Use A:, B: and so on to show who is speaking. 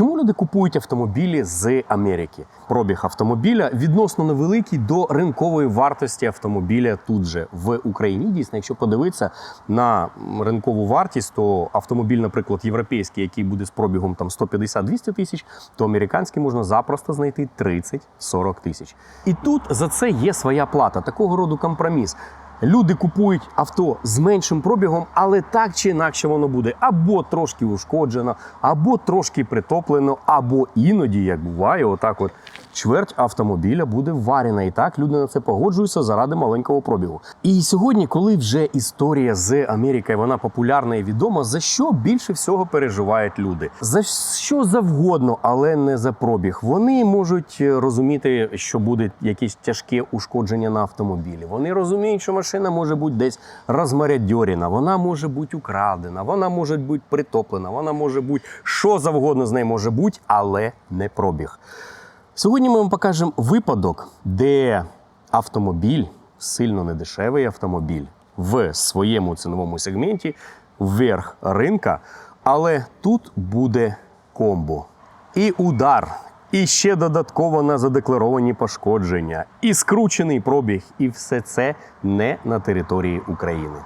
A: Чому люди купують автомобілі з Америки? Пробіг автомобіля відносно невеликий до ринкової вартості автомобіля тут же в Україні. Дійсно, якщо подивитися на ринкову вартість, то автомобіль, наприклад, європейський, який буде з пробігом там 150-200 тисяч, то американський можна запросто знайти 30-40 тисяч. І тут за це є своя плата, такого роду компроміс. Люди купують авто з меншим пробігом, але так чи інакше воно буде або трошки ушкоджено, або трошки притоплено, або іноді, як буває, отак от чверть автомобіля буде варена. І так люди на це погоджуються заради маленького пробігу. І сьогодні, коли вже історія з Америкою вона популярна і відома, за що більше всього переживають люди? За що завгодно, але не за пробіг. Вони можуть розуміти, що буде якесь тяжке ушкодження на автомобілі. Вони розуміють, що машина може бути десь розмарядьорена, вона може бути украдена, вона може бути притоплена, вона може бути що завгодно з нею може бути, але не пробіг. Сьогодні ми вам покажемо випадок, де автомобіль, сильно недешевий автомобіль, в своєму ціновому сегменті вверх ринка, але тут буде комбо. І удар, і ще додатково на задекларовані пошкодження, і скручений пробіг, і все це не на території України.